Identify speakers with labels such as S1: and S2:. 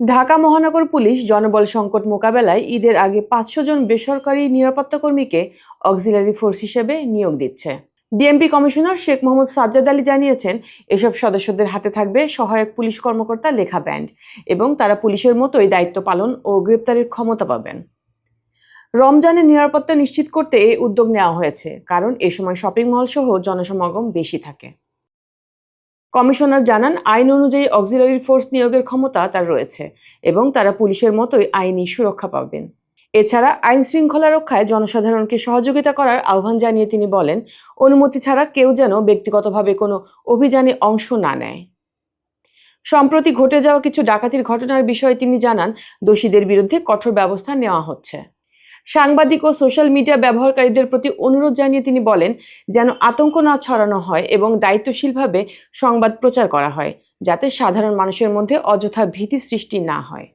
S1: ঢাকা মহানগর পুলিশ জনবল সংকট মোকাবেলায় ঈদের আগে পাঁচশো জন বেসরকারি নিরাপত্তা কর্মীকে অক্সিলারি ফোর্স হিসেবে নিয়োগ দিচ্ছে। ডিএমপি কমিশনার শেখ মোহাম্মদ সাজ্জাদ আলী জানিয়েছেন, এসব সদস্যদের হাতে থাকবে সহায়ক পুলিশ কর্মকর্তা লেখা ব্যান্ড এবং তারা পুলিশের মতোই দায়িত্ব পালন ও গ্রেপ্তারের ক্ষমতা পাবেন। রমজানের নিরাপত্তা নিশ্চিত করতে এই উদ্যোগ নেওয়া হয়েছে, কারণ এ সময় শপিং মল সহ জনসমাগম বেশি থাকে। কমিশনার জানান, আইন অনুযায়ী অক্সিলারি ফোর্স নিয়োগের ক্ষমতা তার রয়েছে এবং তারা পুলিশের মতোই আইনি সুরক্ষা পাবেন। এছাড়া আইন শৃঙ্খলা রক্ষায় জনসাধারণকে সহযোগিতা করার আহ্বান জানিয়ে তিনি বলেন, অনুমতি ছাড়া কেউ যেন ব্যক্তিগতভাবে কোনো অভিযানে অংশ না নেয়। সম্প্রতি ঘটে যাওয়া কিছু ডাকাতির ঘটনার বিষয়ে তিনি জানান, দোষীদের বিরুদ্ধে কঠোর ব্যবস্থা নেওয়া হচ্ছে। সাংবাদিক ও সোশ্যাল মিডিয়া ব্যবহারকারীদের প্রতি অনুরোধ জানিয়ে তিনি বলেন, যেন আতঙ্ক না ছড়ানো হয় এবং দায়িত্বশীলভাবে সংবাদ প্রচার করা হয়, যাতে সাধারণ মানুষের মধ্যে অযথা ভীতি সৃষ্টি না হয়।